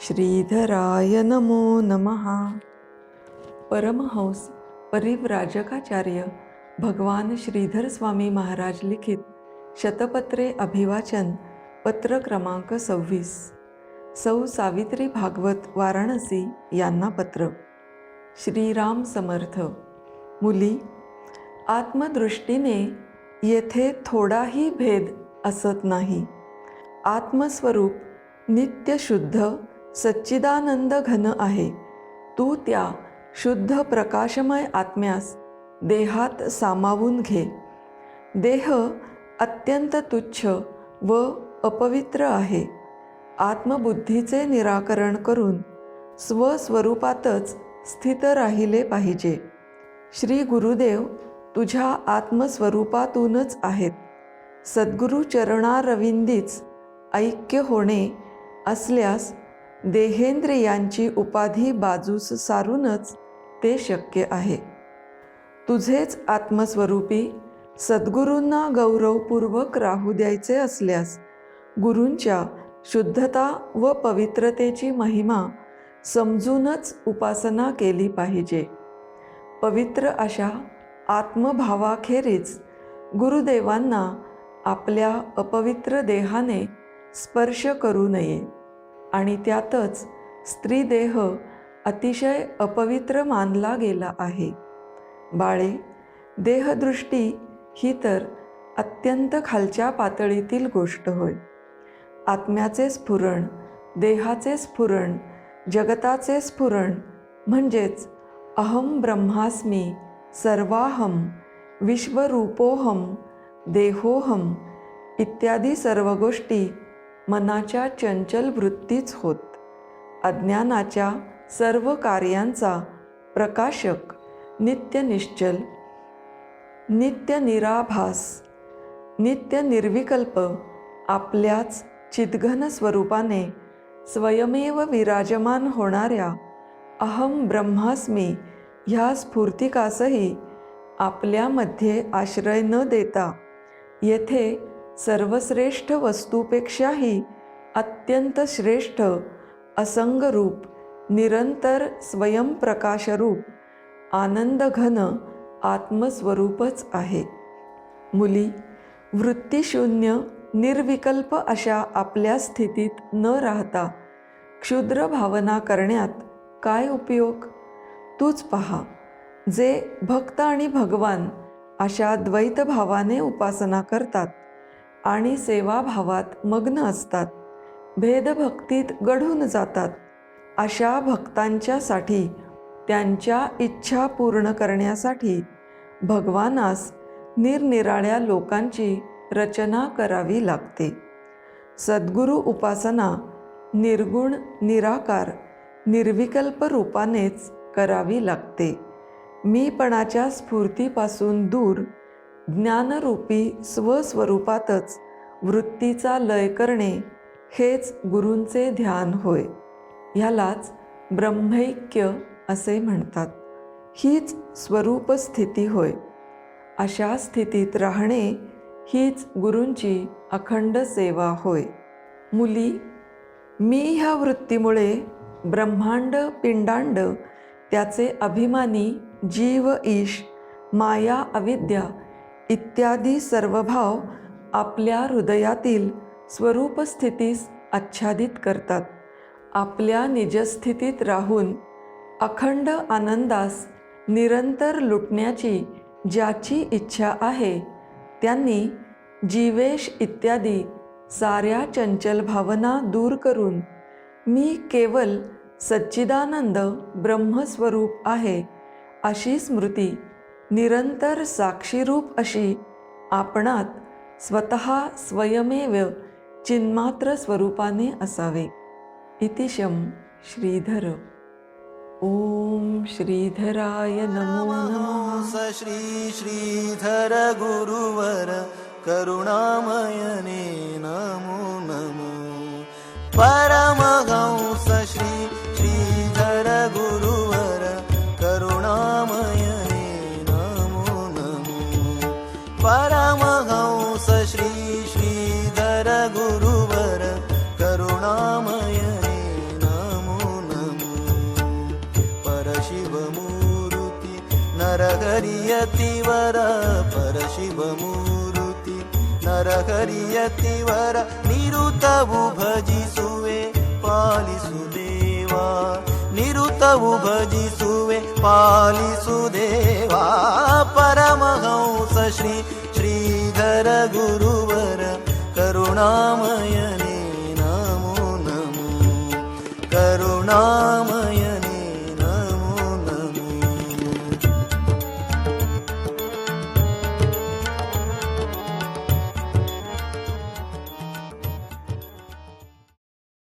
श्रीधराय नमो नमः. परमहंस परिव्राजकाचार्य भगवान श्रीधर स्वामी महाराज लिखित शतपत्रे अभिवाचन पत्र क्रमांक सव्वीस. सौ सावित्री भागवत वाराणसी यांना पत्र. श्रीराम समर्थ. मुली आत्मदृष्टीने येथे थोडाही भेद असत नाही. आत्मस्वरूप नित्यशुद्ध सच्चिदानंद घन आहे. तू त्या शुद्ध प्रकाशमय आत्म्यास देहात सामावून घे. देह अत्यंत तुच्छ व अपवित्र आहे. आत्मबुद्धीचे निराकरण करून स्वस्वरूपातच स्थित राहिले पाहिजे. श्री गुरुदेव तुझ्या आत्मस्वरूपातूनच आहेत. सद्गुरु चरणारविंदीच ऐक्य होणे असल्यास देहेंद्र यांची उपाधी बाजूस सारूनच ते शक्य आहे. तुझेच आत्मस्वरूपी सद्गुरूंना गौरवपूर्वक राहू द्यायचे असल्यास गुरूंच्या शुद्धता व पवित्रतेची महिमा समजूनच उपासना केली पाहिजे. पवित्र अशा आत्मभावाखेरीज गुरुदेवांना आपल्या अपवित्र देहाने स्पर्श करू नये. आणि त्यातच स्त्रीदेह अतिशय अपवित्र मानला गेला आहे. बाळे देहदृष्टी ही तर अत्यंत खालच्या पातळीतील गोष्ट होय. आत्म्याचे स्फुरण देहाचे स्फुरण जगताचे स्फुरण म्हणजेच अहम ब्रह्मास्मी सर्वाहम विश्वरूपोहम देहोहम इत्यादी सर्व गोष्टी मनाच्या चंचल वृत्तीच होत. अज्ञानाच्या सर्व कार्यांचा प्रकाशक नित्य निश्चल नित्य निराभास नित्य निर्विकल्प आपल्याच चिद्घन स्वरूपाने स्वयमेव विराजमान होणाऱ्या अहम ब्रह्मास्मी ह्या स्फूर्तिकासही आपल्यामध्ये आश्रय न देता येथे सर्वश्रेष्ठ वस्तूपेक्षाही अत्यंत श्रेष्ठ असंगरूप निरंतर स्वयंप्रकाशरूप आनंदघन आत्मस्वरूपच आहे. मुली वृत्तीशून्य निर्विकल्प अशा आपल्या स्थितीत न राहता क्षुद्र भावना करण्यात काय उपयोग? तूच पहा जे भक्त आणि भगवान अशा द्वैतभावाने उपासना करतात आणि सेवाभावात मग्न असतात. भेदभक्तीत गढून जातात. अशा भक्तांच्यासाठी त्यांच्या इच्छा पूर्ण करण्यासाठी भगवानास निरनिराळ्या लोकांची रचना करावी लागते. सद्गुरू उपासना निर्गुण निराकार निर्विकल्प रूपानेच करावी लागते. मीपणाच्या स्फूर्तीपासून दूर ज्ञानरूपी स्वस्वरूपातच वृत्तीचा लय करणे हेच गुरूंचे ध्यान होय. ह्यालाच ब्रह्मैक्य असे म्हणतात. हीच स्वरूप स्थिती होय. अशा स्थितीत राहणे हीच गुरूंची अखंड सेवा होय. मुली मी ह्या वृत्तीमुळे ब्रह्मांड पिंडांड त्याचे अभिमानी जीव ईश माया अविद्या इत्यादी सर्व भाव आपल्या हृदयातील स्वरूपस्थितीस आच्छादित करतात. आपल्या निजस्थितीत राहून अखंड आनंदास निरंतर लुटण्याची ज्याची इच्छा आहे त्यांनी जीवेश इत्यादी साऱ्या चंचल भावना दूर करून मी केवल सच्चिदानंद ब्रह्मस्वरूप आहे अशी स्मृती निरंतर साक्षीरूप अशी आपणात स्वतः स्वयमेव चिन्मात्र स्वरूपाने असावे. इतिशम श्रीधर. ओम श्रीधराय नमो नमः. स श्री श्रीधर गुरुवर करुणामयने गुरुवर करुणामयने नमो नमो। परशिवमूर्ति नरहरियतिवर परशिवमूर्ति नरहरियतिवर निरुतवु भजिसुवे पालिसुदेवा। निरुतवु भजिसुवे पालिसुदेवा। परमहंस करुणामयने नमो नमो। करुणा